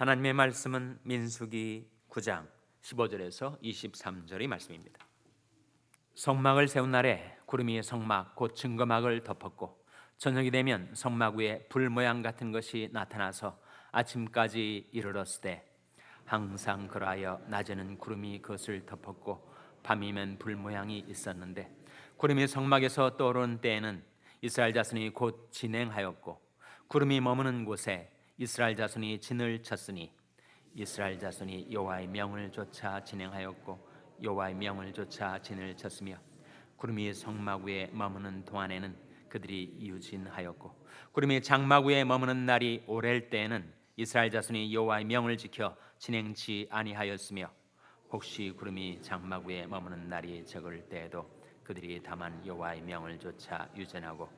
하나님의 말씀은 민수기 9장 15절에서 23절의 말씀입니다. 성막을 세운 날에 구름이 성막 곧 증거막을 덮었고 저녁이 되면 성막 위에 불 모양 같은 것이 나타나서 아침까지 이르렀을 때 항상 그러하여 낮에는 구름이 그것을 덮었고 밤이면 불 모양이 있었는데 구름이 성막에서 떠오른 때에는 이스라엘 자손이 곧 진행하였고 구름이 머무는 곳에 이스라엘 자손이 진을 쳤으니 이스라엘 자손이 여호와의 명을 쫓아 진행하였고 여호와의 명을 쫓아 진을 쳤으며 구름이 성막 위에 머무는 동안에는 그들이 유진하였고 구름이 장막 위에 머무는 날이 오랠 때에는 이스라엘 자손이 여호와의 명을 지켜 진행치 아니하였으며 혹시 구름이 장막 위에 머무는 날이 적을 때에도 그들이 다만 여호와의 명을 쫓아 유전하고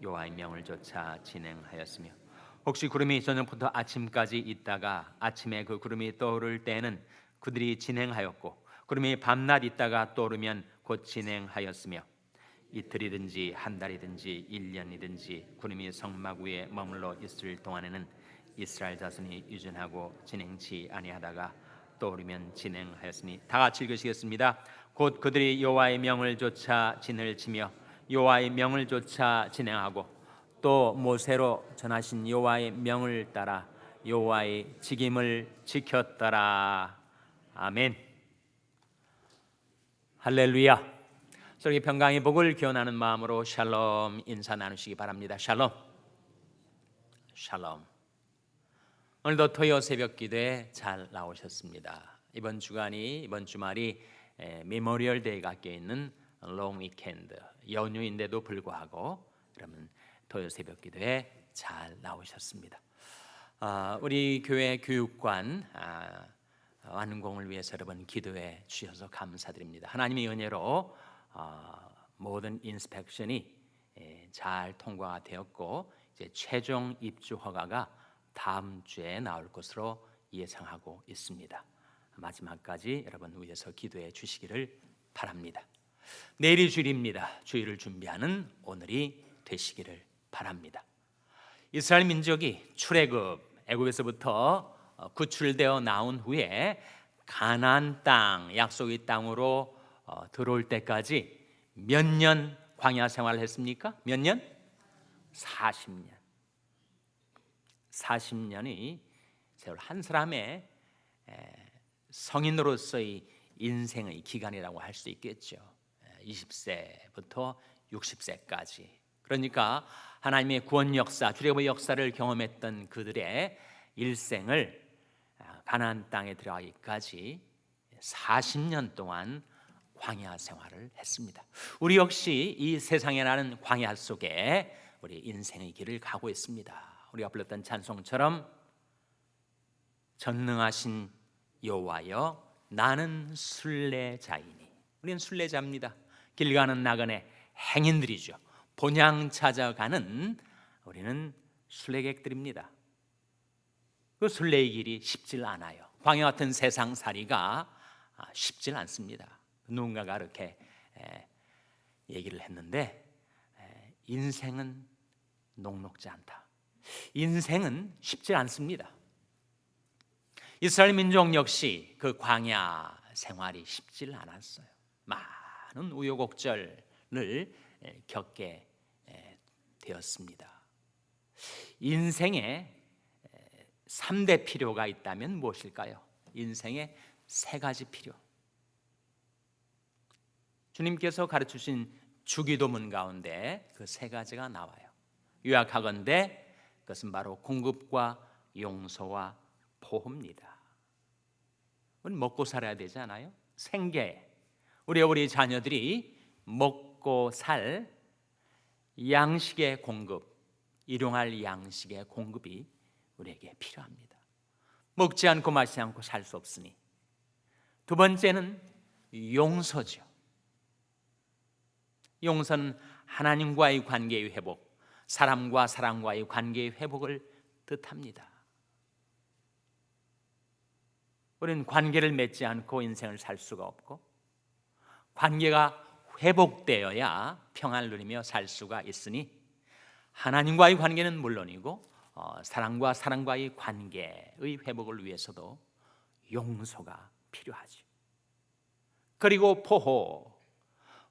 여호와의 명을 쫓아 진행하였으며 혹시 구름이 저녁부터 아침까지 있다가 아침에 그 구름이 떠오를 때에는 그들이 진행하였고 구름이 밤낮 있다가 떠오르면 곧 진행하였으며 이틀이든지 한 달이든지 일 년이든지 구름이 성막 위에 머물러 있을 동안에는 이스라엘 자손이 유전하고 진행치 아니하다가 떠오르면 진행하였으니 다 같이 읽으시겠습니다. 곧 그들이 여호와의 명을 쫓아 진을 치며 여호와의 명을 쫓아 진행하고 또 모세로 전하신 여호와의 명을 따라 여호와의 직임을 지켰더라. 아멘. 할렐루야. 저기 평강의 복을 기원하는 마음으로 샬롬 인사 나누시기 바랍니다. 샬롬. 샬롬. 오늘도 토요 새벽 기도에 잘 나오셨습니다. 이번 주간이 이번 주말이 에, 메모리얼 데이가 껴 있는 롱 위켄드 연휴인데도 불구하고 여러분 토요 새벽 기도에 잘 나오셨습니다. 아, 우리 교회 교육관 아, 완공을 위해서 여러분 기도해 주셔서 감사드립니다. 하나님의 은혜로 아, 모든 인스펙션이 예, 잘 통과가 되었고 이제 최종 입주 허가가 다음 주에 나올 것으로 예상하고 있습니다. 마지막까지 여러분 위해서 기도해 주시기를 바랍니다. 내일이 주일입니다. 주일을 준비하는 오늘이 되시기를 바랍니다. 이스라엘 민족이 출애굽 애굽에서부터 어, 구출되어 나온 후에 가나안 땅 약속의 땅으로 어, 들어올 때까지 몇 년 광야 생활을 했습니까? 몇 년? 40년. 40년이 세월 한 사람의 성인으로서의 인생의 기간이라고 할 수 있겠죠. 20세부터 60세까지. 그러니까 하나님의 구원 역사, 주례의 역사를 경험했던 그들의 일생을 아, 가나안 땅에 들어가기까지 40년 동안 광야 생활을 했습니다. 우리 역시 이 세상에 나는 광야 속에 우리 인생의 길을 가고 있습니다. 우리가 불렀던 찬송처럼 전능하신 여호와여 나는 순례자이니 우리는 순례자입니다. 길 가는 나그네 행인들이죠. 본향 찾아가는 우리는 순례객들입니다. 그 순례의 길이 쉽질 않아요. 광야 같은 세상 살이가 쉽질 않습니다. 누군가가 이렇게 얘기를 했는데 인생은 녹록지 않다. 인생은 쉽지 않습니다. 이스라엘 민족 역시 그 광야 생활이 쉽질 않았어요. 많은 우여곡절을 겪게 되었습니다. 인생에 3대 필요가 있다면 무엇일까요? 인생에 세 가지 필요. 주님께서 가르치신 주기도문 가운데 그 세 가지가 나와요. 요약하건대 그것은 바로 공급과 용서와 보호입니다. 우리 먹고 살아야 되지 않아요? 생계. 우리 우리 자녀들이 먹고 살 양식의 공급, 일용할 양식의 공급이 우리에게 필요합니다. 먹지 않고 마시지 않고 살 수 없으니. 두 번째는 용서죠. 용서는 하나님과의 관계의 회복, 사람과 사람과의 관계의 회복을 뜻합니다. 우리는 관계를 맺지 않고 인생을 살 수가 없고 관계가 회복되어야 평안을 누리며 살 수가 있으니 하나님과의 관계는 물론이고 어, 사랑과 사랑과의 관계의 회복을 위해서도 용서가 필요하지. 그리고 포호,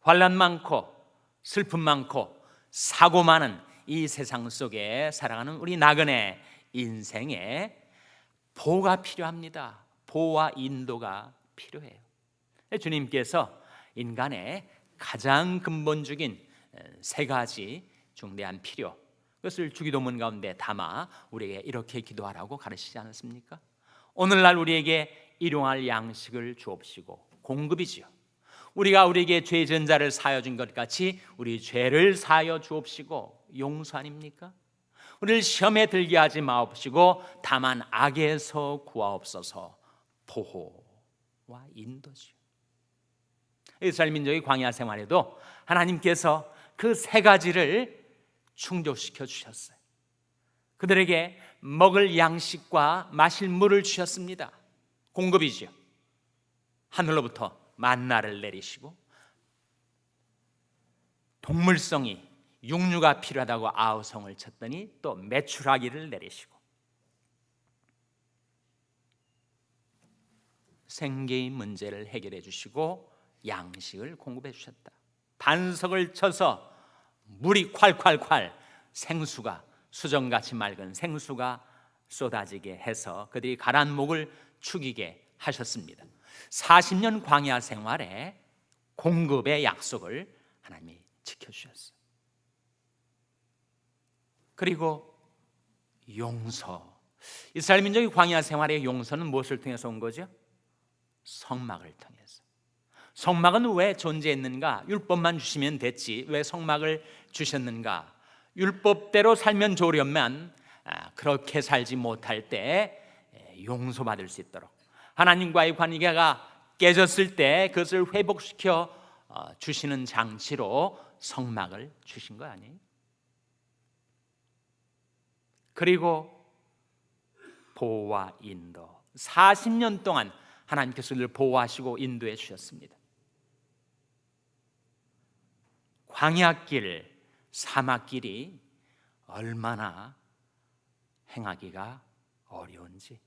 환란 많고 슬픔 많고 사고 많은 이 세상 속에 살아가는 우리 나그네 인생에 보호가 필요합니다. 보호와 인도가 필요해요. 주님께서 인간의 가장 근본적인 세 가지 중대한 필요 그것을 주기도문 가운데 담아 우리에게 이렇게 기도하라고 가르치지 않았습니까? 오늘날 우리에게 일용할 양식을 주옵시고 공급이지요. 우리가 우리에게 죄 전자를 사여 준 것 같이 우리 죄를 사여 주옵시고 용서 아닙니까? 우리를 시험에 들게 하지 마옵시고 다만 악에서 구하옵소서 보호와 인도지요. 이스라엘 민족의 광야 생활에도 하나님께서 그 세 가지를 충족시켜 주셨어요. 그들에게 먹을 양식과 마실 물을 주셨습니다. 공급이지요. 하늘로부터 만나를 내리시고 동물성이 육류가 필요하다고 아우성을 쳤더니 또 메추라기를 내리시고 생계의 문제를 해결해 주시고 양식을 공급해 주셨다. 반석을 쳐서 물이 콸콸콸 생수가 수정같이 맑은 생수가 쏟아지게 해서 그들이 가란 목을 축이게 하셨습니다. 40년 광야 생활에 공급의 약속을 하나님이 지켜 주셨어요. 그리고 용서. 이스라엘 민족의 광야 생활의 용서는 무엇을 통해서 온 거죠? 성막을 통해서. 성막은 왜 존재했는가? 율법만 주시면 됐지. 왜 성막을 주셨는가? 율법대로 살면 좋으려면 아, 그렇게 살지 못할 때 용서받을 수 있도록 하나님과의 관계가 깨졌을 때 그것을 회복시켜 어, 주시는 장치로 성막을 주신 거 아니에요? 그리고 보호와 인도 40년 동안 하나님께서 늘 보호하시고 인도해 주셨습니다. 광야길, 사막길이 얼마나 행하기가 어려운지,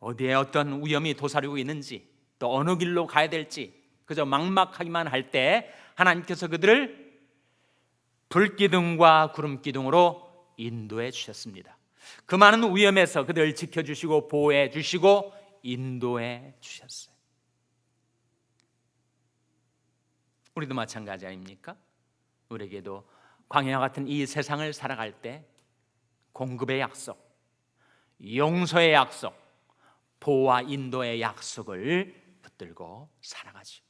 어디에 어떤 위험이 도사리고 있는지, 또 어느 길로 가야 될지, 그저 막막하기만 할 때 하나님께서 그들을 불기둥과 구름기둥으로 인도해 주셨습니다. 그 많은 위험에서 그들을 지켜주시고 보호해 주시고 인도해 주셨어요. 우리도 마찬가지 아닙니까? 우리에게도 광야 같은 이 세상을 살아갈 때 공급의 약속, 용서의 약속, 보호와 인도의 약속을 붙들고 살아가죠.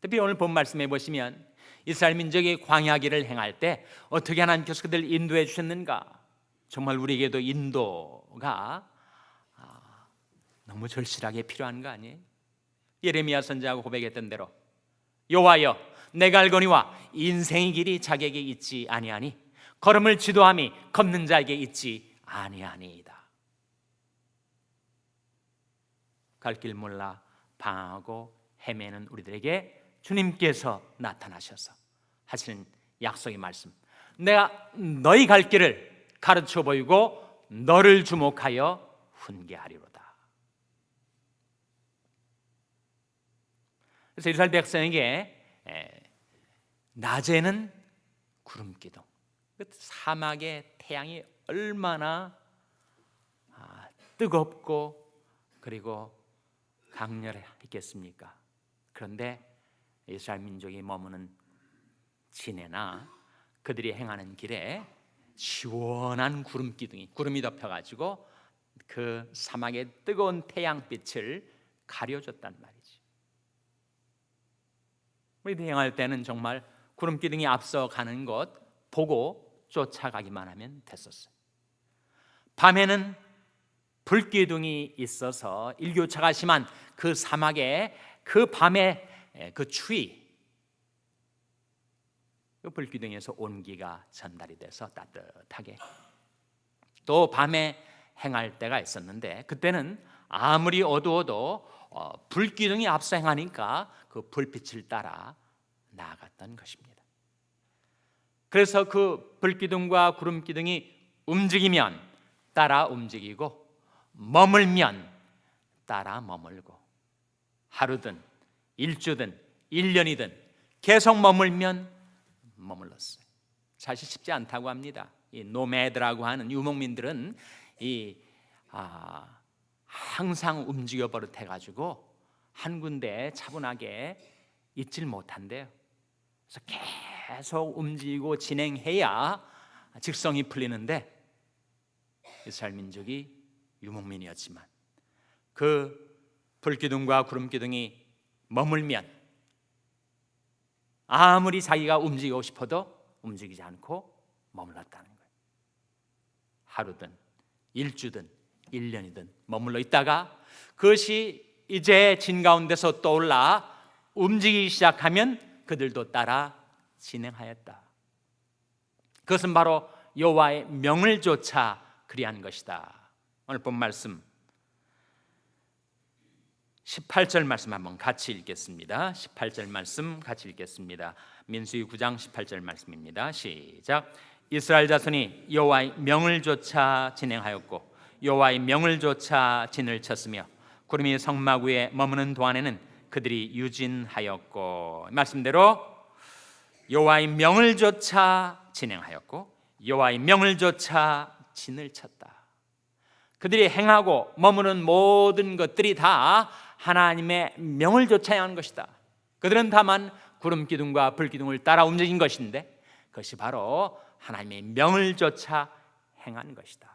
특히 오늘 본 말씀해 보시면 이스라엘 민족이 광야길을 행할 때 어떻게 하나님께서 그들 인도해 주셨는가? 정말 우리에게도 인도가 아, 너무 절실하게 필요한 거 아니에요? 예레미야 선지자가 고백했던 대로 여호와여 내가 알거니와 인생의 길이 자객에 있지 아니하니 걸음을 지도함이 걷는 자에게 있지 아니하니이다. 갈 길 몰라 방하고 헤매는 우리들에게 주님께서 나타나셔서 하시는 약속의 말씀. 내가 너희 갈 길을 가르쳐 보이고 너를 주목하여 훈계하리로다. 그래서 이스라엘 백성에게 낮에는 구름 기둥, 그 사막의 태양이 얼마나 아, 뜨겁고 그리고 강렬했겠습니까? 그런데 이스라엘 민족이 머무는 진해나 그들이 행하는 길에 시원한 구름 기둥이 구름이 덮여 가지고 그 사막의 뜨거운 태양빛을 가려줬단 말이지. 우리 행할 때는 정말 구름 기둥이 앞서 가는 것 보고 쫓아가기만 하면 됐었어요. 밤에는 불기둥이 있어서 일교차가 심한 그 사막에 그 밤에 그 추위 그 불기둥에서 온기가 전달이 돼서 따뜻하게 또 밤에 행할 때가 있었는데 그때는 아무리 어두워도 어, 불기둥이 앞서 행하니까 그 불빛을 따라 나아갔던 것입니다. 그래서 그 불기둥과 구름기둥이 움직이면 따라 움직이고 머물면 따라 머물고 하루든 일주든 일년이든 계속 머물면 머물렀어요. 사실 쉽지 않다고 합니다. 이 노매드라고 하는 유목민들은 이 아, 항상 움직여 버릇해 가지고 한 군데 차분하게 있질 못한대요. 그래서 계속 움직이고 진행해야 직성이 풀리는데 이스라엘 민족이 유목민이었지만 그 불기둥과 구름기둥이 머물면 아무리 자기가 움직이고 싶어도 움직이지 않고 머물렀다는 거예요. 하루든 일주든 일년이든 머물러 있다가 그것이 이제 진 가운데서 떠올라 움직이기 시작하면 그들도 따라 진행하였다. 그것은 바로 여호와의 명을 조차 그리한 것이다. 오늘 본 말씀 18절 말씀 한번 같이 읽겠습니다. 18절 말씀 같이 읽겠습니다. 민수기 9장 18절 말씀입니다. 시작. 이스라엘 자손이 여호와의 명을 조차 진행하였고 여호와의 명을 조차 진을 쳤으며 구름이 성막 위에 머무는 동안에는 그들이 유진하였고 말씀대로 여호와의 명을 조차 진행하였고 여호와의 명을 조차 진을 쳤다. 그들이 행하고 머무는 모든 것들이 다 하나님의 명을 조차야 하는 것이다. 그들은 다만 구름 기둥과 불 기둥을 따라 움직인 것인데 그것이 바로 하나님의 명을 조차 행한 것이다.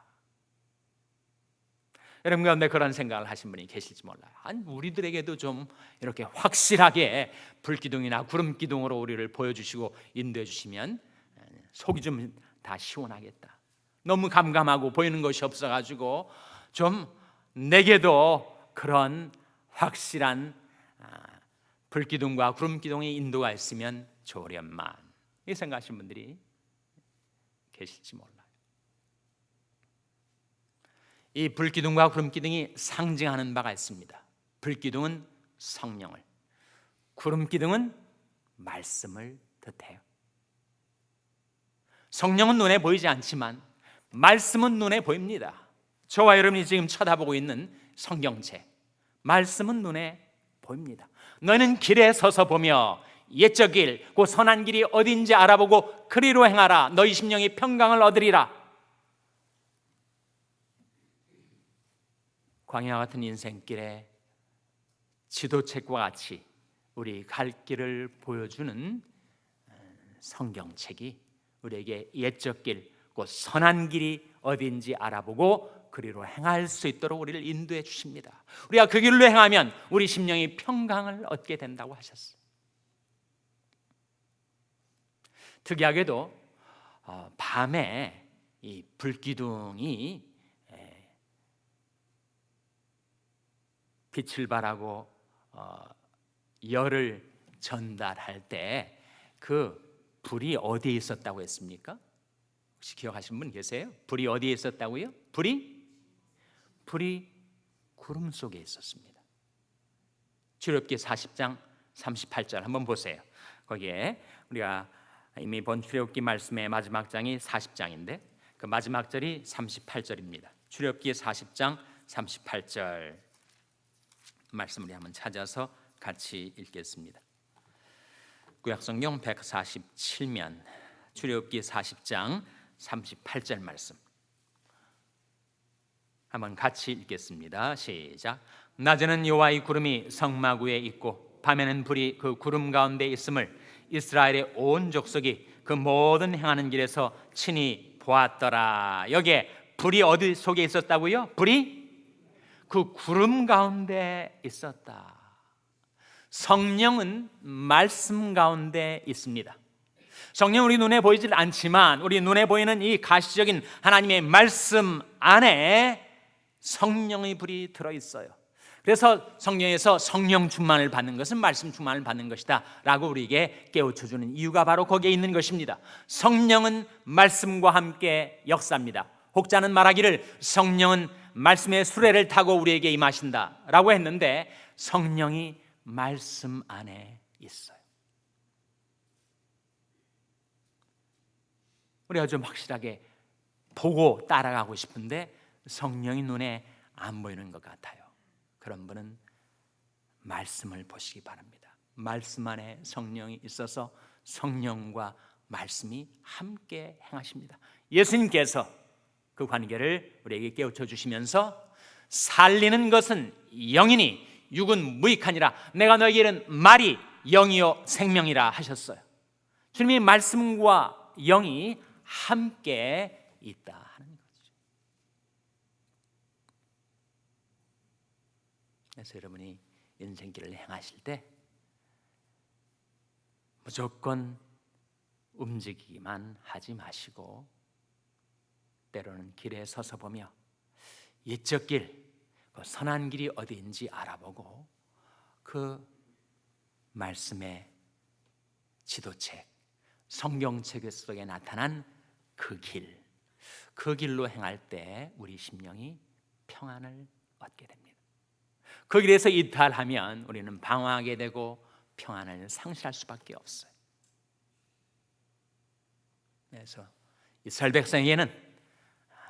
여러분 가운데 그런 생각을 하신 분이 계실지 몰라요. 아니 우리들에게도 좀 이렇게 확실하게 불기둥이나 구름 기둥으로 우리를 보여주시고 인도해 주시면 속이 좀 다 시원하겠다. 너무 감감하고 보이는 것이 없어가지고 좀 내게도 그런 확실한 아, 불기둥과 구름기둥의 인도가 있으면 좋으련만 이 생각하시는 분들이 계실지 몰라요. 이 불기둥과 구름기둥이 상징하는 바가 있습니다. 불기둥은 성령을, 구름기둥은 말씀을 뜻해요. 성령은 눈에 보이지 않지만 말씀은 눈에 보입니다. 저와 여러분이 지금 쳐다보고 있는 성경책 말씀은 눈에 보입니다. 너는 길에 서서 보며 옛적 길, 그 선한 길이 어딘지 알아보고 그리로 행하라. 너희 심령이 평강을 얻으리라. 광야 같은 인생길에 지도책과 같이 우리 갈 길을 보여주는 성경책이 우리에게 옛적 길, 그 선한 길이 어딘지 알아보고 그리로 행할 수 있도록 우리를 인도해 주십니다. 우리가 그 길로 행하면 우리 심령이 평강을 얻게 된다고 하셨어요. 특이하게도 어, 밤에 이 불기둥이 빛을 발하고 어, 열을 전달할 때 그 불이 어디에 있었다고 했습니까? 혹시 기억하시는 분 계세요? 불이 어디에 있었다고요? 불이 불이 구름 속에 있었습니다. 출애굽기 40장 38절 한번 보세요. 거기에 우리가 이미 본 출애굽기 말씀의 마지막 장이 40장인데 그 마지막 절이 38절입니다. 출애굽기 40장 38절 말씀을 한번 찾아서 같이 읽겠습니다. 구약성경 147면 출애굽기 40장 38절 말씀 한번 같이 읽겠습니다. 시작. 낮에는 여호와의 구름이 성막 위에 있고 밤에는 불이 그 구름 가운데 있음을 이스라엘의 온 족속이 그 모든 행하는 길에서 친히 보았더라. 여기에 불이 어디 속에 있었다고요? 불이 그 구름 가운데 있었다. 성령은 말씀 가운데 있습니다. 성령 우리 눈에 보이질 않지만 우리 눈에 보이는 이 가시적인 하나님의 말씀 안에 성령의 불이 들어 있어요. 그래서 성령에서 성령 충만을 받는 것은 말씀 충만을 받는 것이다라고 우리에게 깨우쳐 주는 이유가 바로 거기에 있는 것입니다. 성령은 말씀과 함께 역사입니다. 혹자는 말하기를 성령은 말씀의 수레를 타고 우리에게 임하신다라고 했는데 성령이 말씀 안에 있어요. 우리가 좀 확실하게 보고 따라가고 싶은데 성령이 눈에 안 보이는 것 같아요. 그런 분은 말씀을 보시기 바랍니다. 말씀 안에 성령이 있어서 성령과 말씀이 함께 행하십니다. 예수님께서 그 관계를 우리에게 깨우쳐 주시면서 살리는 것은 영이니 육은 무익하니라 내가 너에게는 말이 영이요 생명이라 하셨어요. 주님이 말씀과 영이 함께 있다 하는 거죠. 그래서 여러분이 인생길을 행하실 때 무조건 움직이기만 하지 마시고 때로는 길에 서서 보며 옛적 길, 그 선한 길이 어디인지 알아보고 그 말씀의 지도책, 성경책 속에 나타난 그 길, 그 길로 행할 때 우리 심령이 평안을 얻게 됩니다. 그 길에서 이탈하면 우리는 방황하게 되고 평안을 상실할 수밖에 없어요. 그래서 이스라엘 백성에게는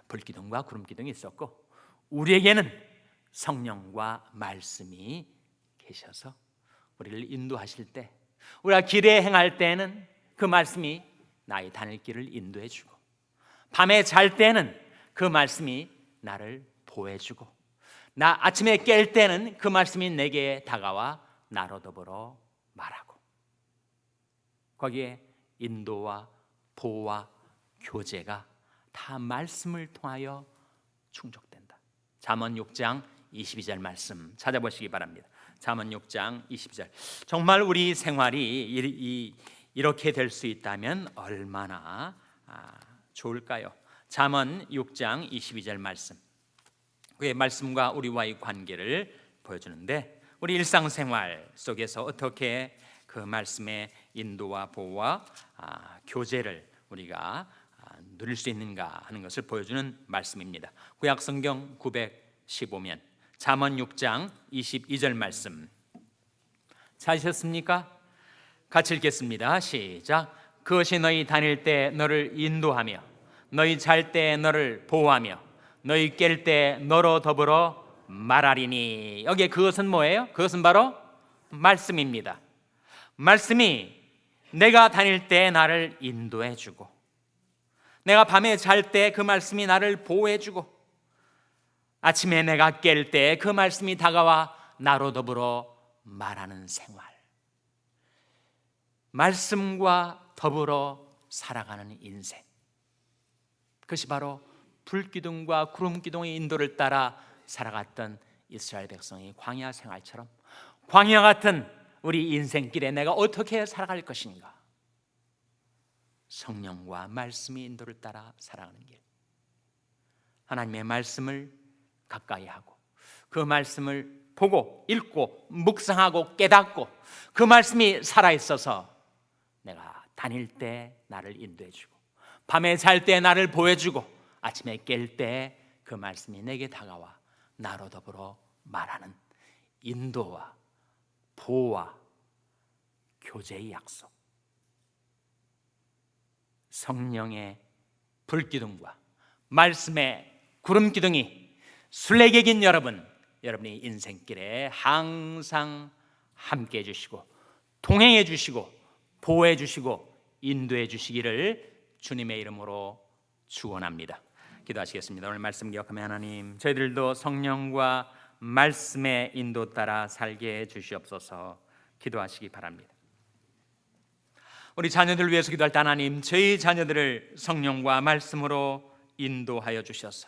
불기둥과 구름기둥이 있었고 우리에게는 성령과 말씀이 계셔서 우리를 인도하실 때 우리가 길에 행할 때는 그 말씀이 나의 다닐 길을 인도해 주고 밤에 잘 때는 그 말씀이 나를 보호해 주고 나 아침에 깰 때는 그 말씀이 내게 다가와 나로 더불어 말하고 거기에 인도와 보호와 교제가 다 말씀을 통하여 충족된다. 잠언 6장 22절 말씀 찾아보시기 바랍니다. 잠언 6장 22절. 정말 우리 생활이 이, 이렇게 될 수 있다면 얼마나 아, 좋을까요? 잠언 6장 22절 말씀. 그의 말씀과 우리와의 관계를 보여주는데 우리 일상생활 속에서 어떻게 그 말씀의 인도와 보호와 아, 교제를 우리가 아, 누릴 수 있는가 하는 것을 보여주는 말씀입니다. 구약 성경 915면 잠언 6장 22절 말씀 찾으셨습니까? 같이 읽겠습니다. 시작. 그것이 너희 다닐 때 너를 인도하며 너희 잘 때 너를 보호하며 너희 깰 때 너로 더불어 말하리니 여기에 그것은 뭐예요? 그것은 바로 말씀입니다. 말씀이 내가 다닐 때 나를 인도해 주고 내가 밤에 잘 때 그 말씀이 나를 보호해 주고 아침에 내가 깰 때 그 말씀이 다가와 나로 더불어 말하는 생활. 말씀과 더불어 살아가는 인생. 그것이 바로 불기둥과 구름기둥의 인도를 따라 살아갔던 이스라엘 백성의 광야 생활처럼 광야 같은 우리 인생길에 내가 어떻게 살아갈 것인가? 성령과 말씀의 인도를 따라 살아가는 길. 하나님의 말씀을 가까이 하고 그 말씀을 보고 읽고 묵상하고 깨닫고 그 말씀이 살아 있어서 내가 다닐 때 나를 인도해 주고 밤에 잘 때 나를 보여 주고 아침에 깰 때 그 말씀이 내게 다가와 나로 더불어 말하는 인도와 보호와 교제의 약속. 성령의 불기둥과 말씀의 구름기둥이 순례객인 여러분, 여러분의 인생길에 항상 함께 해 주시고 동행해 주시고 보호해 주시고 인도해 주시기를 주님의 이름으로 축원합니다. 기도하시겠습니다. 오늘 말씀 기억하며 하나님, 저희들도 성령과 말씀의 인도 따라 살게 해 주시옵소서. 기도하시기 바랍니다. 우리 자녀들을 위해서 기도할 때 하나님, 저희 자녀들을 성령과 말씀으로 인도하여 주셔서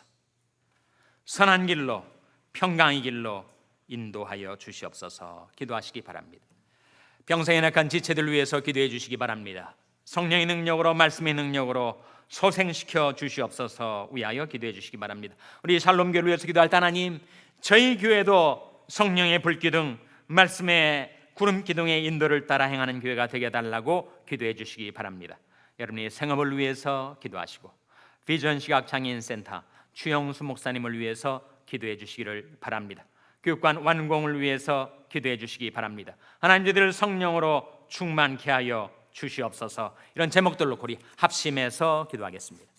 선한 길로 평강의 길로 인도하여 주시옵소서. 기도하시기 바랍니다. 병상에 낙한 지체들 위해서 기도해 주시기 바랍니다. 성령의 능력으로 말씀의 능력으로 소생시켜 주시옵소서 위하여 기도해 주시기 바랍니다. 우리 샬롬 교를 위해서 기도할 때 하나님, 저희 교회도 성령의 불기둥, 말씀의 구름 기둥의 인도를 따라 행하는 교회가 되게 달라고 기도해 주시기 바랍니다. 여러분의 생업을 위해서 기도하시고 비전 시각 장애인 센터 추영수 목사님을 위해서 기도해 주시기를 바랍니다. 교육관 완공을 위해서 기도해 주시기 바랍니다. 하나님 저들을 성령으로 충만케 하여 주시옵소서. 이런 제목들로 우리 합심해서 기도하겠습니다.